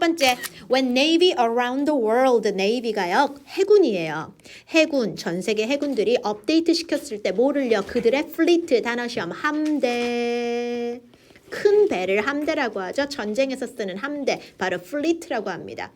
번째, when navy around the world, navy가요 해군이에요. 해군, 전 세계 해군들이 업데이트 시켰을 때 뭐를요? 그들의 fleet 단어 시험 함대. 큰 배를 함대라고 하죠. 전쟁에서 쓰는 함대, 바로 fleet라고 합니다.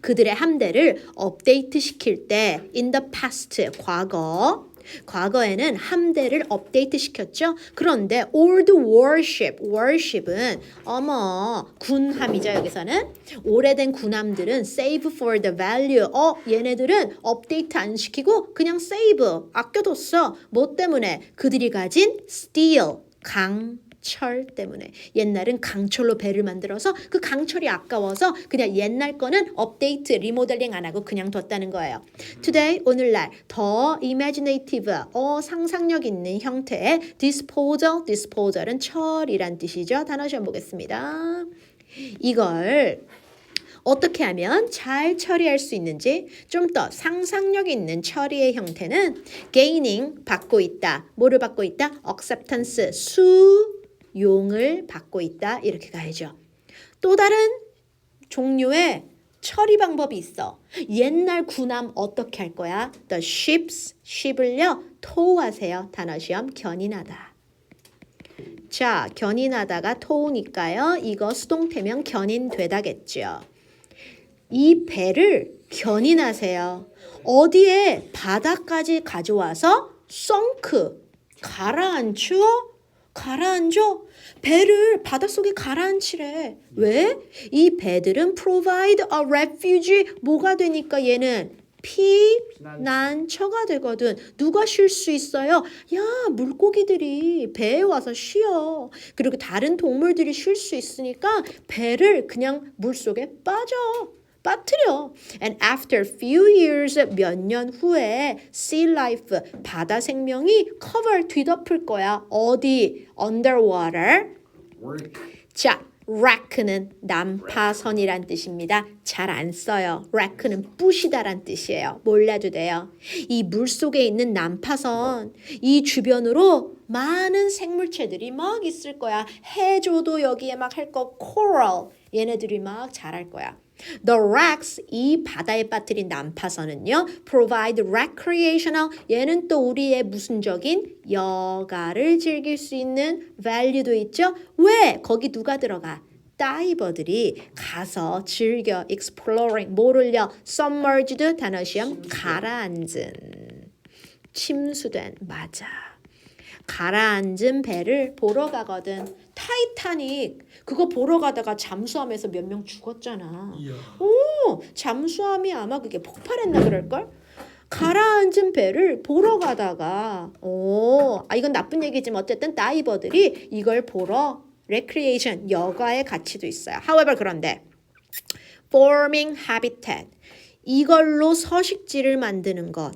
그들의 함대를 업데이트 시킬 때 in the past 과거 과거에는 함대를 업데이트 시켰죠. 그런데 old warship, warship은 어머 군함이죠. 여기서는 오래된 군함들은 save for the value. 어 얘네들은 업데이트 안 시키고 그냥 save 아껴뒀어. 뭐 때문에 그들이 가진 steel 강 철 때문에 옛날은 강철로 배를 만들어서 그 강철이 아까워서 그냥 옛날 거는 업데이트 리모델링 안 하고 그냥 뒀다는 거예요. Today 오늘날 더 imaginative 어 상상력 있는 형태의 disposal disposal은 철이란 뜻이죠. 단어 시험 보겠습니다. 이걸 어떻게 하면 잘 처리할 수 있는지 좀 더 상상력 있는 처리의 형태는 gaining 받고 있다. 뭐를 받고 있다? acceptance 수 용을 받고 있다. 이렇게 가야죠. 또 다른 종류의 처리 방법이 있어. 옛날 군함 어떻게 할 거야? The ships, ship을요 토우하세요. 단어 시험 견인하다. 자, 견인하다가 토우니까요. 이거 수동태면 견인되다겠죠. 이 배를 견인하세요. 어디에 바다까지 가져와서 썬크 가라앉혀 가라앉혀 배를 바닷속에 가라앉히래. 왜? 이 배들은 provide a refuge 뭐가 되니까 얘는 피난처가 되거든. 누가 쉴 수 있어요? 야, 물고기들이 배에 와서 쉬어. 그리고 다른 동물들이 쉴 수 있으니까 배를 그냥 물속에 빠져. 빠뜨려. And after few years 몇 년 후에 sea life 바다 생명이 cover 뒤덮을 거야. 어디? underwater. 자, wreck는 난파선이란 뜻입니다. 잘 안 써요. wreck는 부시다란 뜻이에요. 몰라도 돼요. 이 물 속에 있는 난파선, 이 주변으로 많은 생물체들이 막 있을 거야. 해조도 여기에 막 할 거, coral. 얘네들이 막 자랄 거야. The wrecks, 이 바다에 빠뜨린 난파선은요, provide recreational, 얘는 또 우리의 무슨적인 여가를 즐길 수 있는 value도 있죠. 왜? 거기 누가 들어가? 다이버들이 가서 즐겨 exploring 뭐를요? submerged 단어 시험 가라앉은 침수된 맞아. 가라앉은 배를 보러 가거든. 타이타닉 그거 보러 가다가 잠수함에서 몇 명 죽었잖아. 이야 오, 잠수함이 아마 그게 폭발했나 그럴걸? 가라앉은 배를 보러 가다가 오, 아 이건 나쁜 얘기지만 어쨌든 다이버들이 이걸 보러 레크리에이션 여가의 가치도 있어요. However 그런데 forming habitat 이걸로 서식지를 만드는 것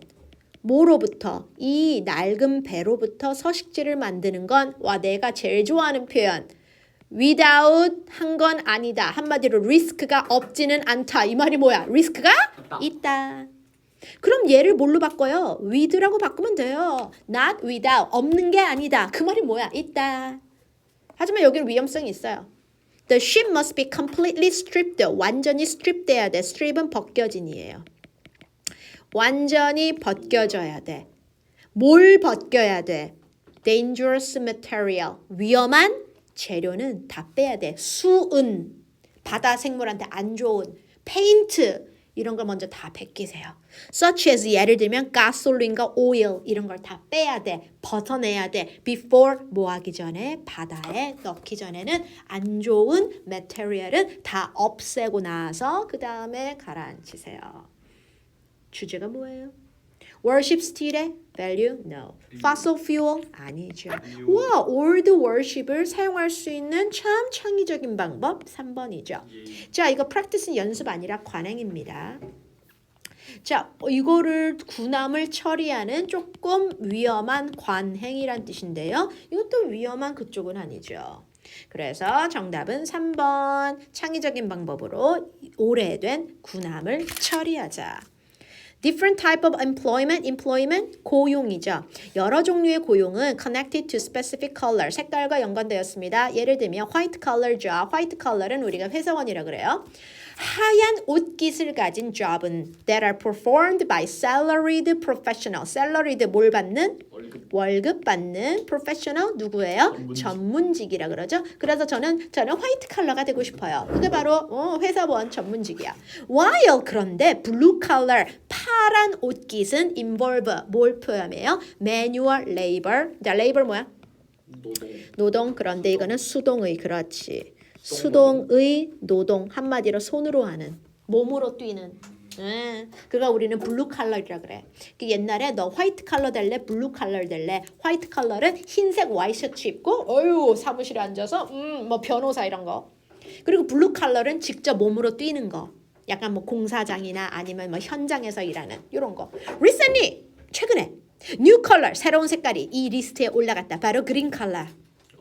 뭐로부터 이 낡은 배로부터 서식지를 만드는 건 와 내가 제일 좋아하는 표현 without 한 건 아니다. 한마디로 리스크가 없지는 않다. 이 말이 뭐야? 리스크가 있다. 있다. 그럼 얘를 뭘로 바꿔요? with라고 바꾸면 돼요. not without. 없는 게 아니다. 그 말이 뭐야? 있다. 하지만 여기는 위험성이 있어요. The ship must be completely stripped. 완전히 strip 돼야 돼. strip은 벗겨진이에요. 완전히 벗겨져야 돼. 뭘 벗겨야 돼? dangerous material. 위험한 재료는 다 빼야 돼. 수은. 바다 생물한테 안 좋은. 페인트. 이런 걸 먼저 다 벗기세요. such as 예를 들면 가솔린과 오일 이런 걸 다 빼야 돼. 벗어내야 돼. before 뭐 하기 전에 바다에 넣기 전에는 안 좋은 material은 다 없애고 나서 그 다음에 가라앉히세요. 주제가 뭐예요? Worship still의 value? No. Fossil fuel? 아니죠. 와, old worship을 사용할 수 있는 참 창의적인 방법 3번이죠. 자, 이거 practice는 연습 아니라 관행입니다. 자, 어, 이거를 군함을 처리하는 조금 위험한 관행이란 뜻인데요. 이것도 위험한 그쪽은 아니죠. 그래서 정답은 3번 창의적인 방법으로 오래된 군함을 처리하자. Different type of employment, employment 고용이죠. 여러 종류의 고용은 connected to specific color, 색깔과 연관되었습니다. 예를 들면 white collar job, white collar은 우리가 회사원이라 그래요. 하얀 옷깃을 가진 job은 that are performed by salaried professional. salaried 뭘 받는? 월급 월급 받는 professional 누구예요? 전문직. 전문직이라 그러죠. 그래서 저는 저는 화이트 컬러가 되고 싶어요. 그게 바로 어, 회사원 전문직이야. while 그런데 blue color 파란 옷깃은 involve 뭘 포함해요? manual labor. 자, labor 뭐야? 노동 노동 그런데 이거는 수동의 그렇지. 수동의 노동 한마디로 손으로 하는 몸으로 뛰는. 예, 그가 우리는 블루 칼러이라 그래. 그 옛날에 너 화이트 칼러 될래, 블루 칼러 될래. 화이트 칼러는 흰색 와이셔츠 입고 어유 사무실에 앉아서 음 뭐 변호사 이런 거. 그리고 블루 칼러는 직접 몸으로 뛰는 거. 약간 뭐 공사장이나 아니면 뭐 현장에서 일하는 이런 거. Recently 최근에 뉴 컬러 새로운 색깔이 이 리스트에 올라갔다. 바로 그린 컬러.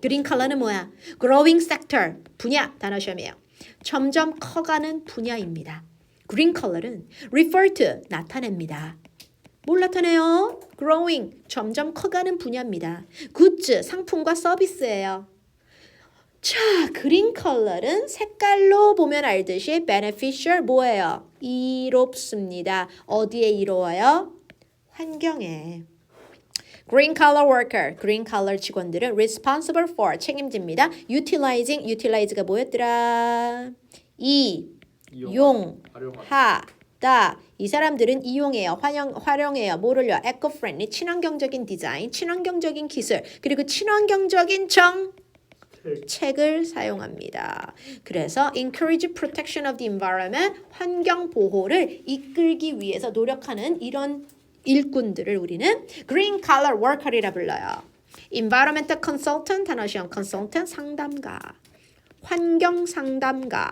그린 컬러는 뭐야? growing sector 분야 단어 시험이에요. 점점 커가는 분야입니다. 그린 컬러는 refer to 나타냅니다. 뭘 나타내요? growing 점점 커가는 분야입니다. goods 상품과 서비스예요. 자, 그린 컬러는 색깔로 보면 알듯이 beneficial 뭐예요? 이롭습니다. 어디에 이로워요? 환경에. Green collar worker, green collar 직원들은 responsible for 책임집니다. utilizing, utilize가 뭐였더라? 이, 용, 하다. 이 사람들은 이용해요, 활용, 활용해요. 뭐를요? eco-friendly, 친환경적인 디자인, 친환경적인 기술, 그리고 친환경적인 정, 책을 사용합니다. 그래서 encourage protection of the environment, 환경 보호를 이끌기 위해서 노력하는 이런 일꾼들을 우리는 green collar worker이라 불러요. environmental consultant 단어 시험 consultant 상담가, 환경 상담가.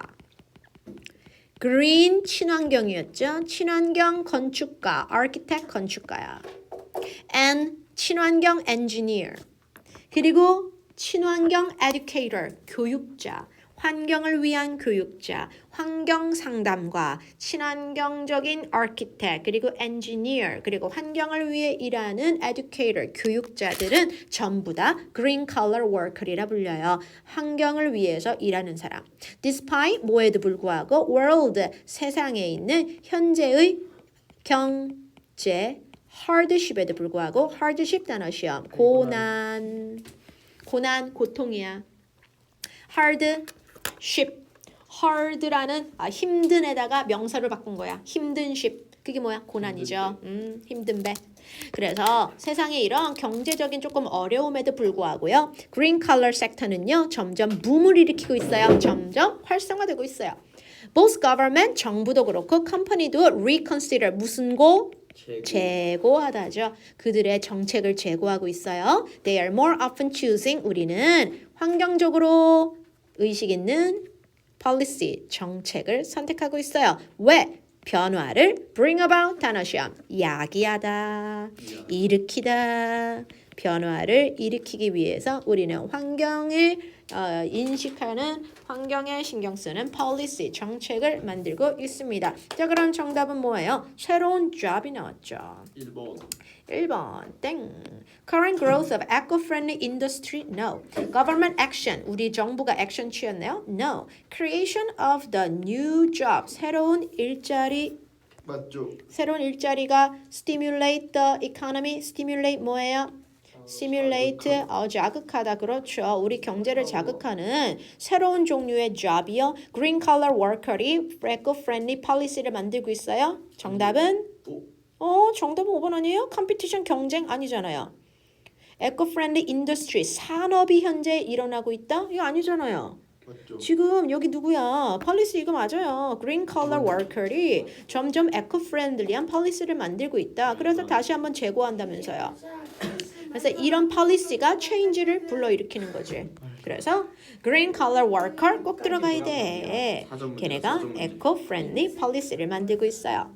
green 친환경이었죠. 친환경 건축가, architect 건축가야. and 친환경 engineer. 그리고 친환경 educator 교육자, 환경을 위한 교육자, 환경 상담가, 친환경적인 architect, 그리고 engineer, 그리고 환경을 위해 일하는 educator, 교육자들은 전부 다 green collar worker이라 불려요. 환경을 위해서 일하는 사람. despite 뭐에도 불구하고 world 세상에 있는 현재의 경제 hardship에도 불구하고 hardship 단어 시험 고난 고난 고통이야 hardship hard라는 아, 힘든에다가 명사를 바꾼 거야. 힘든 ship. 그게 뭐야? 고난이죠. 음 힘든 배. 그래서 세상에 이런 경제적인 조금 어려움에도 불구하고요 green color 섹터는요 점점 붐을 일으키고 있어요. 점점 활성화되고 있어요. both government 정부도 그렇고 company도 reconsider 무슨 고? 재고. 재고 하다죠. 그들의 정책을 재고하고 있어요. They are more often choosing 우리는 환경적으로 의식 있는 policy 정책을 선택하고 있어요. 왜? 변화를 bring about 단어 시험 야기하다 일으키다 변화를 일으키기 위해서 우리는 환경을 어, 인식하는 환경에 신경 쓰는 policy 정책을 만들고 있습니다. 자 그럼 정답은 뭐예요? 새로운 job이 나왔죠. 1번 1번 땡. Current growth of eco-friendly industry? No. Government action. 우리 정부가 액션 취했나요? No. Creation of the new job. 새로운 일자리 맞죠 새로운 일자리가 stimulate the economy. stimulate 뭐예요? Stimulate 어, 자극하다 그렇죠. 우리 경제를 자극하는 새로운 종류의 job이요. green collar worker이 eco-friendly policy를 만들고 있어요. 정답은 오 어, 정답은 5번 아니에요? 컴피티션 경쟁 아니잖아요. 에코프렌드 인더스트리 산업이 현재 일어나고 있다? 이거 아니잖아요. 맞죠 지금 여기 누구야? 폴리시 이거 맞아요. 그린 컬러 워커리 점점 에코 프렌들리한 폴리시를 만들고 있다. 그래서 다시 한번 재고한다면서요. 그래서 이런 폴리시가 체인지를 불러일으키는 거지. 그래서 green collar worker 꼭 들어가야 돼. 걔네가 eco-friendly policy를 만들고 있어요.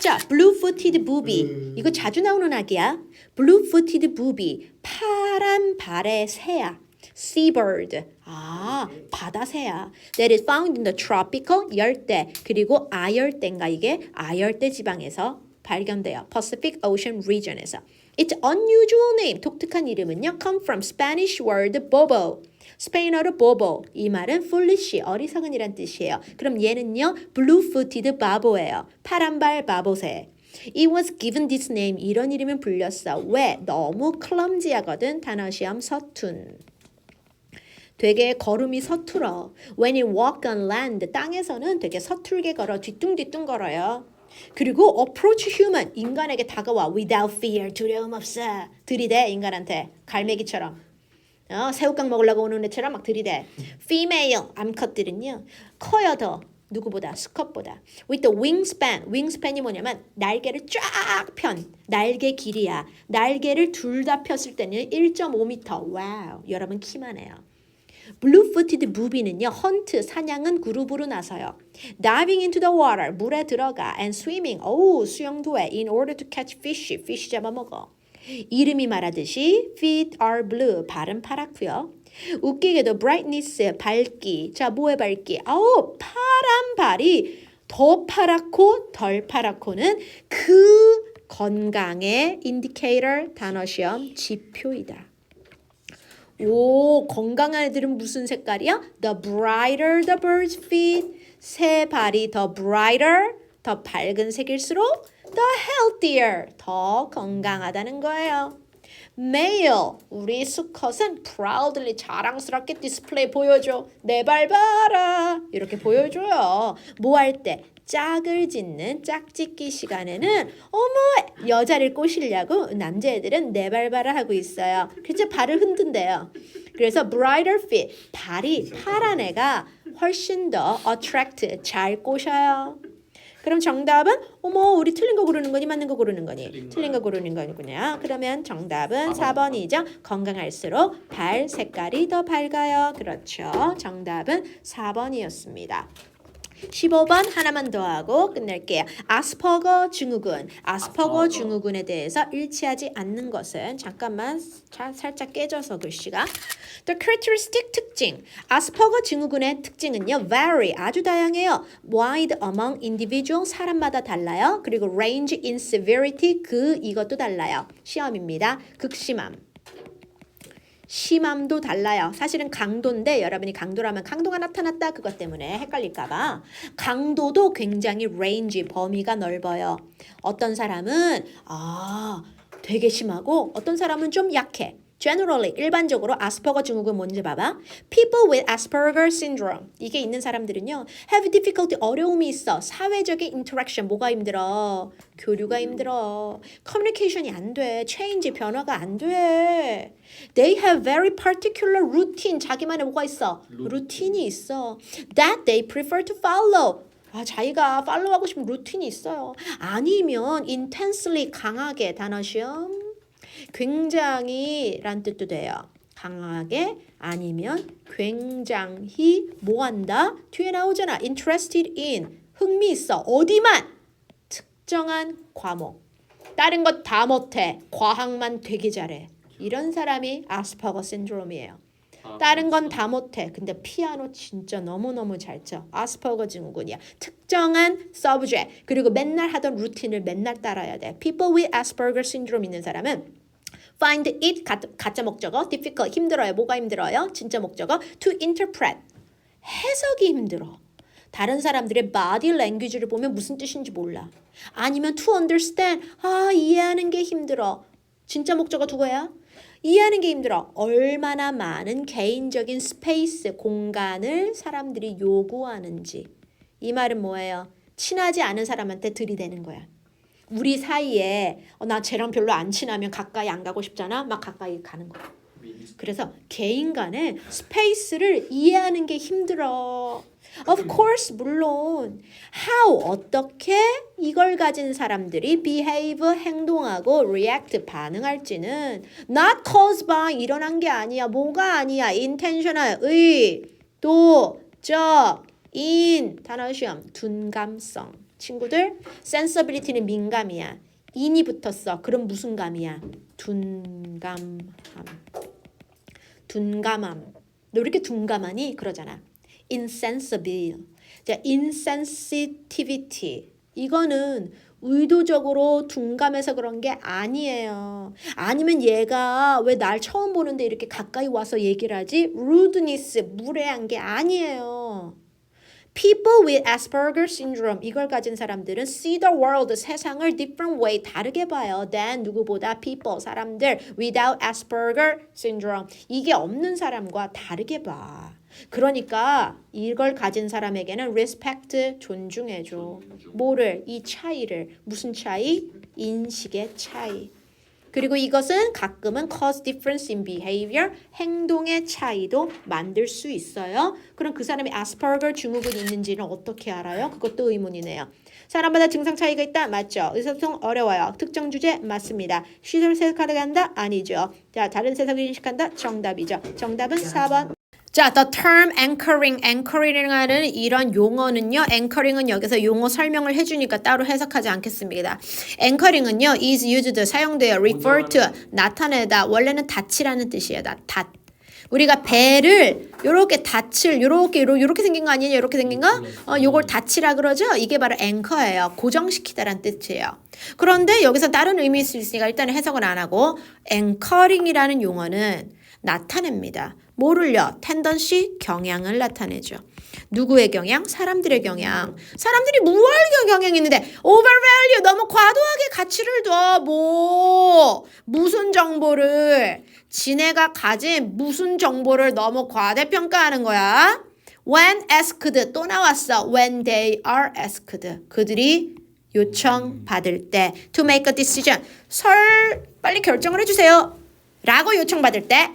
자, blue-footed booby. 이거 자주 나오는 악이야. blue-footed booby. 파란 발의 새야. seabird. 아, 바다 새야. That is found in the tropical 열대 그리고 아열대인가 이게 아열대 지방에서 발견돼요. Pacific Ocean region에서. Its unusual name, 독특한 이름은요. come from Spanish word bobo. 스페인어로 bobo. 이 말은 foolish, 어리석은이란 뜻이에요. 그럼 얘는요. blue-footed babo예요. 파란발 바보새. It was given this name. 이런 이름은 불렸어. 왜? 너무 clumsy하거든. 단어 시험 서툰. 되게 걸음이 서툴어. When you walk on land, 땅에서는 되게 서툴게 걸어, 뒤뚱뒤뚱 걸어요. 그리고 approach human, 인간에게 다가와 without fear, 두려움 없어. 들이대 인간한테 갈매기처럼. 어, 새우깡 먹으려고 오는 애처럼 막 들이대. Female 암컷들은요 커요 더 누구보다 수컷보다. With the wingspan, wingspan이 뭐냐면 날개를 쫙 편, 날개 길이야. 날개를 둘 다 폈을 때는 1.5m. 와우, 여러분 키만 해요. 블루푸티드 무비는요 헌트 사냥은 그룹으로 나서요. Diving into the water 물에 들어가 and swimming 오 수영도 해 in order to catch fish fish 잡아먹어. 이름이 말하듯이 feet are blue 발은 파랗고요. 웃기게도 brightness 밝기 자 뭐의 밝기? 아우 파란 발이 더 파랗고 덜 파랗고는 그 건강의 indicator 단어 시험 지표이다. 오, 건강한 애들은 무슨 색깔이야? The brighter the bird's feet. 새 발이 더 brighter, 더 밝은 색일수록 the healthier, 더 건강하다는 거예요. Male, 우리 수컷은 proudly 자랑스럽게 디스플레이 보여줘. 내 발 봐라. 이렇게 보여줘요. 뭐 할 때? 짝을 짓는 짝짓기 시간에는 어머 여자를 꼬시려고 남자애들은 내 발 봐라 하고 있어요. 그래서 발을 흔든대요. 그래서 brighter fit 발이 파란 애가 훨씬 더 attract 잘 꼬셔요. 그럼 정답은 어머 우리 틀린 거 고르는 거니 맞는 거 고르는 거니 틀린 틀린 거 고르는 거군요. 그러면 정답은 4번이죠. 건강할수록 발 색깔이 더 밝아요. 그렇죠. 정답은 4번이었습니다. 15번 하나만 더 하고 끝낼게요. 아스퍼거 증후군. 아스퍼거. 증후군에 대해서 일치하지 않는 것은 잠깐만 자, 살짝 깨져서 글씨가 The characteristic 특징. 아스퍼거 증후군의 특징은요. vary 아주 다양해요. wide among individual 사람마다 달라요. 그리고 range in severity 그 이것도 달라요. 시험입니다. 극심함. 심함도 달라요. 사실은 강도인데 여러분이 강도라면 강도가 나타났다 그것 때문에 헷갈릴까봐 강도도 굉장히 range 범위가 넓어요. 어떤 사람은 아 되게 심하고 어떤 사람은 좀 약해. Generally 일반적으로 아스퍼거 증후군 뭔지 봐봐. People with Asperger syndrome 이게 있는 사람들은요 have difficulty 어려움이 있어. 사회적인 interaction 뭐가 힘들어? 교류가 힘들어. communication이 안 돼. change 변화가 안 돼. They have very particular routine 자기만의 뭐가 있어? 루틴이 있어. That they prefer to follow. 아, 자기가 팔로우하고 싶은 루틴이 있어요. 아니면 intensely 강하게 단어 시험 굉장히 란 뜻도 돼요. 강하게 아니면 굉장히 뭐 한다? 뒤에 나오잖아. interested in 흥미 있어. 어디만 특정한 과목. 다른 것 다 못해. 과학만 되게 잘해. 이런 사람이 아스퍼거 신드롬이에요. 다른 건 다 못해. 근데 피아노 진짜 너무너무 잘 쳐. 아스퍼거 증후군이야. 특정한 subject 그리고 맨날 하던 루틴을 맨날 따라야 돼. People with Asperger syndrome 있는 사람은 find it 가, 가짜 목적어 difficult 힘들어요. 뭐가 힘들어요? 진짜 목적어 to interpret 해석이 힘들어. 다른 사람들의 body language를 보면 무슨 뜻인지 몰라. 아니면 to understand 아 이해하는 게 힘들어. 진짜 목적어 두 거야. 이해하는 게 힘들어. 얼마나 많은 개인적인 스페이스, 공간을 사람들이 요구하는지. 이 말은 뭐예요? 친하지 않은 사람한테 들이대는 거야. 우리 사이에 어, 나 쟤랑 별로 안 친하면 가까이 안 가고 싶잖아. 막 가까이 가는 거야. 그래서 개인 간의 스페이스를 이해하는 게 힘들어. Of course, 물론 how 어떻게 이걸 가진 사람들이 behave 행동하고 react 반응할지는 not caused by 일어난 게 아니야. 뭐가 아니야. intentional 의, 도, 적, 인 단어 시험 둔감성. 친구들 sensibility는 민감이야. 인이 붙었어. 그럼 무슨 감이야? 둔감함. 둔감함. 너왜 이렇게 둔감하니? 그러잖아. insensible. 자, insensitivity. 이거는 의도적으로 둔감해서 그런 게 아니에요. 아니면 얘가 왜 날 처음 보는데 이렇게 가까이 와서 얘기를 하지? rudeness, 무례한 게 아니에요. People with Asperger syndrome 이걸 가진 사람들은 see the world 세상을 different way 다르게 봐요. than 누구보다 people 사람들 without Asperger syndrome 이게 없는 사람과 다르게 봐. 그러니까 이걸 가진 사람에게는 respect 존중해줘. 뭐를 이 차이를 무슨 차이? 인식의 차이. 그리고 이것은 가끔은 cause difference in behavior, 행동의 차이도 만들 수 있어요. 그럼 그 사람이 아스퍼거 증후군 있는지는 어떻게 알아요? 그것도 의문이네요. 사람마다 증상 차이가 있다? 맞죠. 의사소통 어려워요. 특정 주제? 맞습니다. 시설 세석하게 한다? 아니죠. 자, 다른 세석을 인식한다? 정답이죠. 정답은 4번. 자, the term anchoring, anchoring이라는 이런 용어는요. anchoring은 여기서 용어 설명을 해주니까 따로 해석하지 않겠습니다. anchoring은요, is used 사용돼요. refer to 나타내다. 원래는 닫히라는 뜻이에요. 나, 닫. 우리가 배를 요렇게 닫힐 요렇게 요렇게, 생긴 거 아니냐 요렇게 생긴 거? 어, 요걸 닫히라 그러죠? 이게 바로 앵커예요. 고정시키다란 뜻이에요. 그런데 여기서 다른 의미일 수 있으니까 일단 해석은 안 하고 앵커링이라는 용어는 나타냅니다. 뭐를요? 텐던시 경향을 나타내죠. 누구의 경향? 사람들의 경향. 사람들이 무할 경향이 있는데 overvalue 너무 과도하게 가치를 둬. 뭐 무슨 정보를 지네가 가진 무슨 정보를 너무 과대평가하는 거야. When asked 또 나왔어. When they are asked 그들이 요청 받을 때 to make a decision 설 빨리 결정을 해주세요. 라고 요청받을 때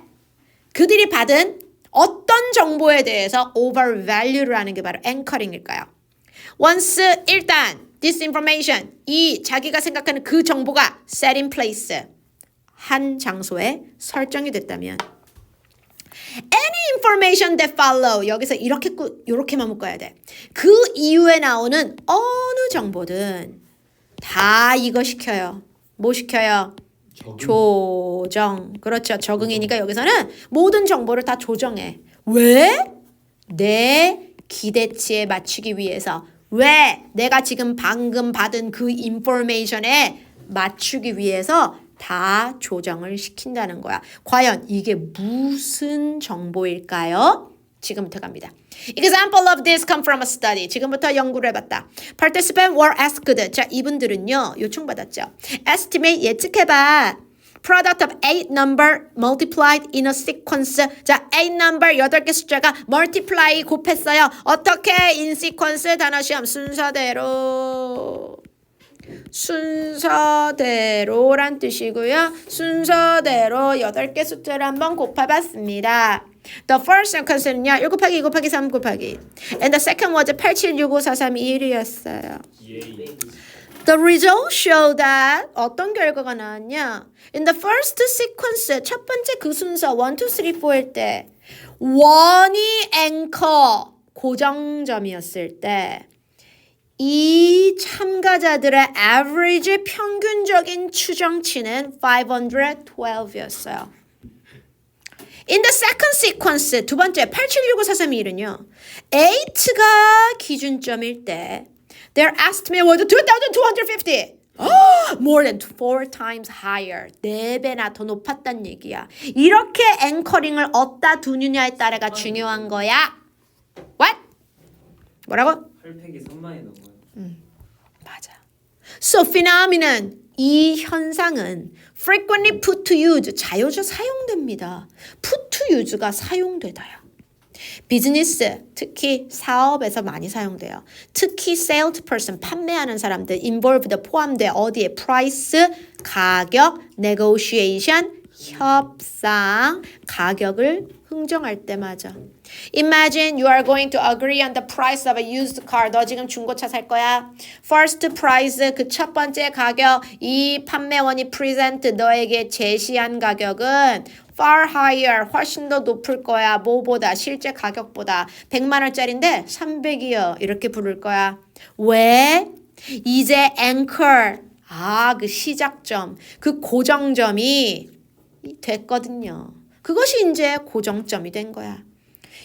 그들이 받은 어떤 정보에 대해서 overvalue를 하는 게 바로 anchoring일까요? once 일단 this information 이 자기가 생각하는 그 정보가 set in place 한 장소에 설정이 됐다면 any information that follow 여기서 이렇게 꾸 이렇게만 묶어야 돼. 그 이후에 나오는 어느 정보든 다 이거 시켜요. 뭐 시켜요? 조정. 그렇죠. 적응이니까 여기서는 모든 정보를 다 조정해. 왜? 내 기대치에 맞추기 위해서. 왜? 내가 지금 방금 받은 그 인포메이션에 맞추기 위해서 다 조정을 시킨다는 거야. 과연 이게 무슨 정보일까요? 지금부터 갑니다. Example of this come from a study. 지금부터 연구를 해봤다. Participant were asked. 자, 이분들은요 요청받았죠. Estimate 예측해봐. Product of eight number multiplied in a sequence. 자, eight number 여덟 개 숫자가 multiply 곱했어요. 어떻게 in sequence 단어 시험 순서대로. 순서대로란 뜻이고요. 순서대로 여덟 개 숫자를 한번 곱해봤습니다. The first sequence는요. 1 곱하기 2 곱하기 3 곱하기 And the second was 87654321이었어요. The result show that 어떤 결과가 나왔냐? In the first sequence 첫 번째 그 순서 1, 2, 3, 4일 때 원이 앵커 고정점이었을 때 이 참가자들의 average 평균적인 추정치는 512였어요. In the second sequence 두 번째 87654321은요. 8가 기준점일 때 their estimate was 2250. More than four times higher. 네 배나 더 높았단 얘기야. 이렇게 앵커링을 어디다 두느냐에 따라가 중요한 거야. What? 뭐라고? 8팩이 3만이 넘어요. 맞아. So phenomenon 이 현상은 frequently put to use 자유주 사용됩니다. put to use가 사용되다요. 비즈니스 특히 사업에서 많이 사용돼요. 특히 salesperson 판매하는 사람들 involved 포함돼 어디에 price 가격 negotiation 협상 가격을 흥정할 때 맞아. Imagine you are going to agree on the price of a used car. 너 지금 중고차 살 거야. First price 그 첫 번째 가격 이 판매원이 present 너에게 제시한 가격은 far higher 훨씬 더 높을 거야. 뭐보다 실제 가격보다 100만 원짜리인데 300이요. 이렇게 부를 거야. 왜? 이제 anchor 아, 그 시작점, 그 고정점이 됐거든요. 그것이 이제 고정점이 된 거야.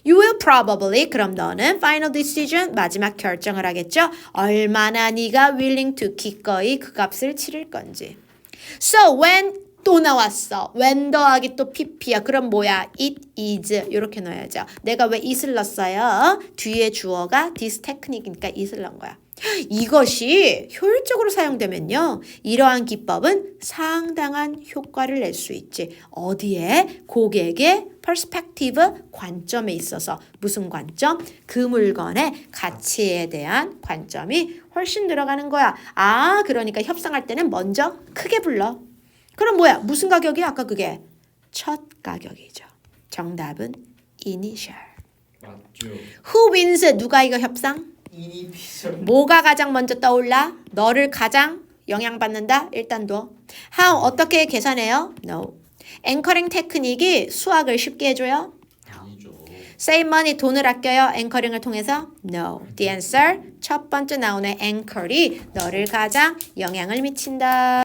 You will probably 그럼 너는 final decision 마지막 결정을 하겠죠. 얼마나 네가 willing to 기꺼이 그 값을 치를 건지. So when 또 나왔어. when 더하기 또 pp야. 그럼 뭐야? it is 이렇게 넣어야죠. 내가 왜 it을 넣었어요? 뒤에 주어가 this technique니까 it을 넣은 거야. 이것이 효율적으로 사용되면요. 이러한 기법은 상당한 효과를 낼 수 있지. 어디에? 고객의 perspective 관점에 있어서 무슨 관점? 그 물건의 가치에 대한 관점이 훨씬 들어가는 거야. 아, 그러니까 협상할 때는 먼저 크게 불러. 그럼 뭐야? 무슨 가격이야? 아까 그게 첫 가격이죠. 정답은 initial. 맞죠. Who wins? 누가 이거 협상? 뭐가 가장 먼저 떠올라? 너를 가장 영향받는다? 일단 둬. How? 어떻게 계산해요? No. 앵커링 테크닉이 수학을 쉽게 해줘요? Save money, 돈을 아껴요? 앵커링을 통해서? No. The answer, 첫 번째 나오는 앵커리 너를 가장 영향을 미친다.